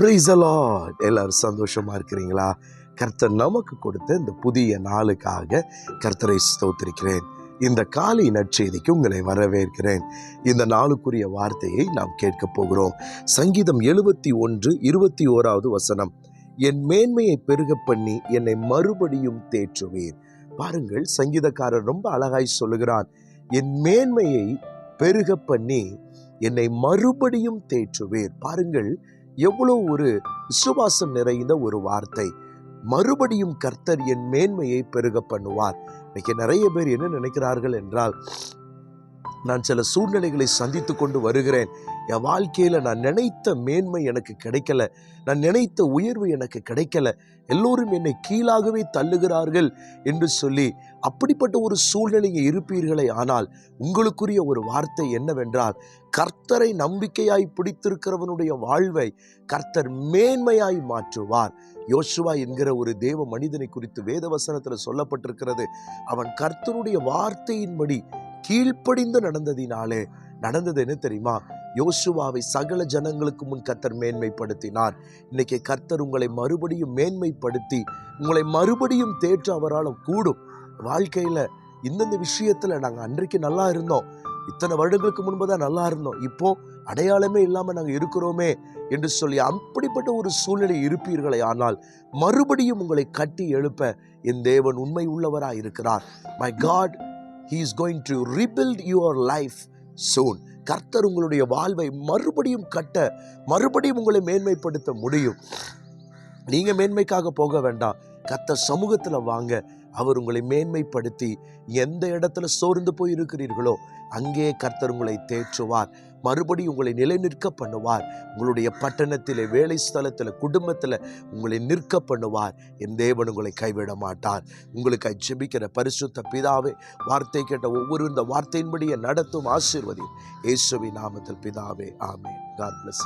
Price allot எல்லாரும் சந்தோஷமா இருக்கிறீங்களா? கர்த்தர் நமக்கு கொடுத்த இந்த புதிய நாளுக்காக கர்த்தரை ஸ்தோத்திருக்கிறேன். இந்த காலை நற்செய்திக்கு உங்களை வரவேற்கிறேன். இந்த நாளுக்குரிய வார்த்தையை நாம் கேட்கப் போகிறோம். சங்கீதம் எழுபத்தி ஒன்று இருபத்தி ஓராவது வசனம். என் மேன்மையை பெருக பண்ணி என்னை மறுபடியும் தேற்றுவீர். பாருங்கள் சங்கீதக்காரர் ரொம்ப அழகாய் சொல்லுகிறான். என் மேன்மையை பெருக பண்ணி என்னை மறுபடியும் தேற்றுவீர். பாருங்கள் எவ்வளோ ஒரு விசுவாசம் நிறைந்த ஒரு வார்த்தை. மறுபடியும் கர்த்தர் என் மேன்மையை பெருக பண்ணுவார். இன்னைக்கு நிறைய பேர் என்ன நினைக்கிறார்கள் என்றால் நான் சில சூழ்நிலைகளை சந்தித்து கொண்டு வருகிறேன். என் வாழ்க்கையில் நான் நினைத்த மேன்மை எனக்கு கிடைக்கல. நான் நினைத்த உயர்வு எனக்கு கிடைக்கல. எல்லோரும் என்னை கீழாகவே தள்ளுகிறார்கள் என்று சொல்லி அப்படிப்பட்ட ஒரு சூழ்நிலையை இருப்பீர்களே ஆனால் உங்களுக்குரிய ஒரு வார்த்தை என்னவென்றால் கர்த்தரை நம்பிக்கையாய் பிடித்திருக்கிறவனுடைய வாழ்வை கர்த்தர் மேன்மையாய் மாற்றுவார். யோசுவா என்கிற ஒரு தேவ மனிதனை குறித்து வேதவசனத்தில் சொல்லப்பட்டிருக்கிறது. அவன் கர்த்தருடைய வார்த்தையின்படி கீழ்ப்படிந்து நடந்ததினாலே நடந்தது என்ன தெரியுமா? யோசுவாவை சகல ஜனங்களுக்கு முன் கர்த்தர் மேன்மைப்படுத்தினார். இன்னைக்கு கர்த்தர் உங்களை மறுபடியும் மேன்மைப்படுத்தி உங்களை மறுபடியும் தேற்ற அவரால் கூடும். வாழ்க்கையில் இந்தந்த விஷயத்தில் நாங்கள் அன்றைக்கு நல்லா இருந்தோம். இத்தனை வருடங்களுக்கு முன்பு தான் நல்லா இருந்தோம். இப்போ அடையாளமே இல்லாமல் நாங்கள் இருக்கிறோமே என்று சொல்லி அப்படிப்பட்ட ஒரு சூழ்நிலை இருப்பீர்களே ஆனால் மறுபடியும் உங்களை கட்டி எழுப்ப என் தேவன் உண்மை உள்ளவராக இருக்கிறார் my God he is going to rebuild your life soon கர்த்தர் உங்களுடைய வாழ்வை மறுபடியும் கட்ட மறுபடியும் உங்களை மேன்மைப்படுத்த முடியும். நீங்க மேன்மைக்காக போக வேண்டாம். கர்த்தர் சமூகத்துல வாங்க. அவர் உங்களை மேன்மைப்படுத்தி எந்த இடத்துல சோர்ந்து போய் இருக்கிறீர்களோ அங்கே கர்த்தர் உங்களை தேற்றுவார். மறுபடியும் உங்களை நிலைநிற்க பண்ணுவார். உங்களுடைய பட்டணத்தில் வேலை ஸ்தலத்தில் குடும்பத்தில் உங்களை நிற்க பண்ணுவார். என் தேவன் உங்களை கைவிட மாட்டார். உங்களுக்கு ஜெபிக்கிற பரிசுத்த பிதாவே வார்த்தை கேட்ட ஒவ்வொரு இந்த வார்த்தையின்படியே நடத்தும் ஆசீர்வதி இயேசுவின் நாமத்தில் பிதாவே ஆமே காட் பிளஸ்